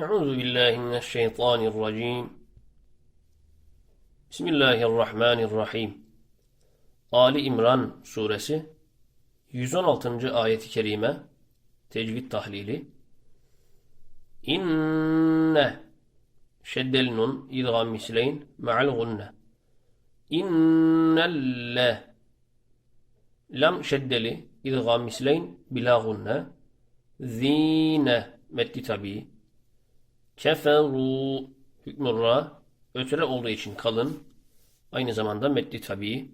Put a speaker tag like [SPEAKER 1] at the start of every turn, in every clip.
[SPEAKER 1] Euzu billahi mineşşeytanirracim. Bismillahirrahmanirrahim. Ali İmran suresi 116. ayeti kerime tecvid tahlili İnne şeddel nun idgam misleyn ma'al gunne İnnelle lam şeddeli idgam misleyn bila gunne zine meddi tabi keferu hükmü ötüre olduğu için kalın. Aynı zamanda meddi tabi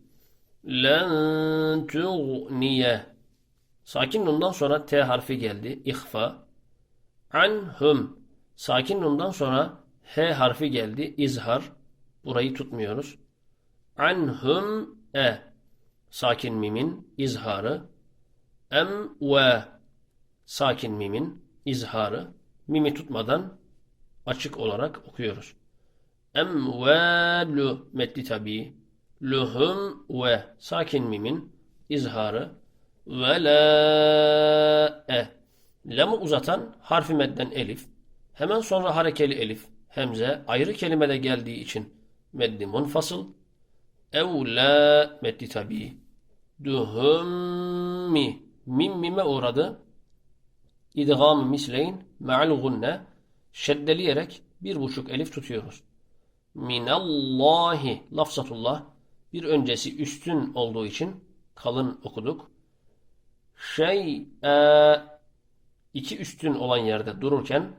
[SPEAKER 1] len tuğniye. Sakin nundan sonra t harfi geldi. İhfa. Anhum. Sakin nundan sonra h harfi geldi. İzhar. Burayı tutmuyoruz. Anhum e. Sakin mimin. İzharı. Em ve. Sakin mimin. İzharı. Mimi tutmadan açık olarak okuyoruz. Emvalu metli tabi luhum ve sakin mimin izharı. Ve la e lamı uzatan harfi medden elif. Hemen sonra harekeli elif. Hemze ayrı kelimede geldiği için meddi munfasıl. Evla meddi tabi duhummi mim mime uğradı. İdgam misleyn ma'al gunne şeddeleyerek bir buçuk elif tutuyoruz. Minallahi lafzatullah bir öncesi üstün olduğu için kalın okuduk. Şey e, iki üstün olan yerde dururken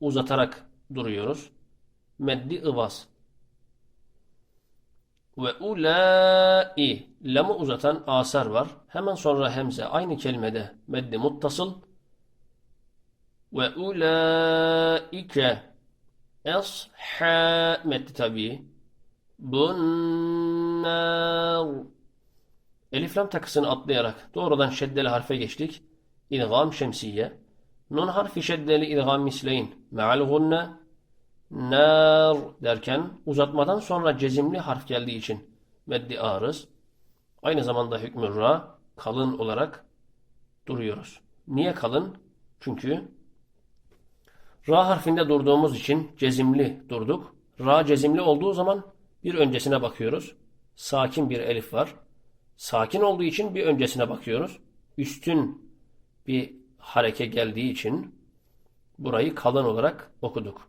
[SPEAKER 1] uzatarak duruyoruz. Meddi ıvaz. Ve ulai lamı uzatan asar var. Hemen sonra hemze aynı kelimede meddi muttasıl ve ulaike esha metni tabi bunnar Elif lam takısını atlayarak doğrudan şeddeli harfe geçtik. İdgam şemsiye. Nun harfi şeddeli idgam misleyin. Me'al gunne. Nar derken uzatmadan sonra cezimli harf geldiği için meddi arız. Aynı zamanda hükmü ra kalın olarak duruyoruz. Niye kalın? Çünkü Ra harfinde durduğumuz için cezimli durduk. Ra cezimli olduğu zaman bir öncesine bakıyoruz. Sakin bir elif var. Sakin olduğu için bir öncesine bakıyoruz. Üstün bir hareke geldiği için burayı kalın olarak okuduk.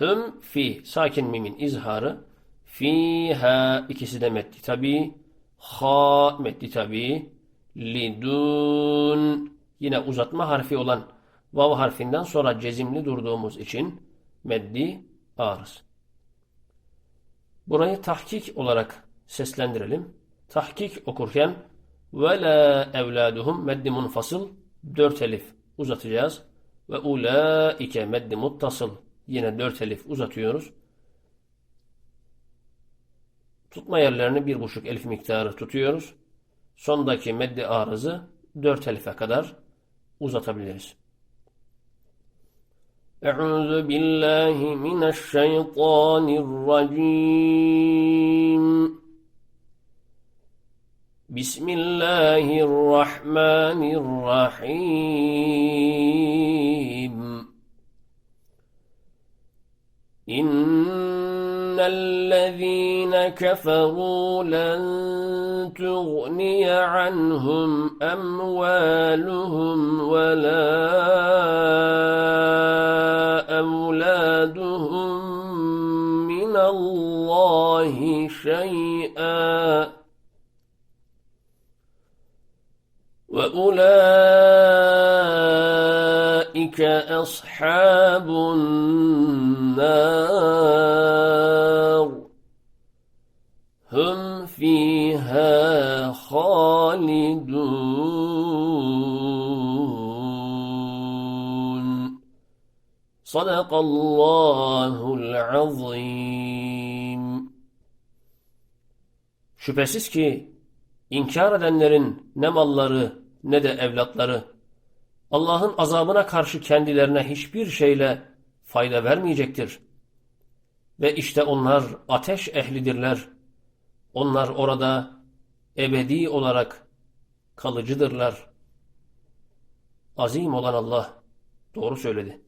[SPEAKER 1] Hüm fi sakin mimin izharı fiha ikisi de metli tabi ha metli tabi lidun yine uzatma harfi olan vav harfinden sonra cezimli durduğumuz için meddi arız. Burayı tahkik olarak seslendirelim. Tahkik okurken ve la evladuhum meddi munfasıl dört elif uzatacağız. Ve ulaike meddi muttasıl yine dört elif uzatıyoruz. Tutma yerlerini bir buçuk elif miktarı tutuyoruz. Sondaki meddi arızı dört elife kadar uzatabiliriz. أعوذ بالله من الشيطان الرجيم. بسم الله الرحمن الرحيم. إن الذين كفروا لن تغني عنهم أموالهم ولا أولادهم من الله شيئا. وأولئك أصحاب النار. هم فيها خالدون. صدق الله العظيم Şüphesiz ki inkar edenlerin ne malları ne de evlatları Allah'ın azabına karşı kendilerine hiçbir şeyle fayda vermeyecektir. Ve işte onlar ateş ehlidirler. Onlar orada ebedi olarak kalıcıdırlar. Azim olan Allah doğru söyledi.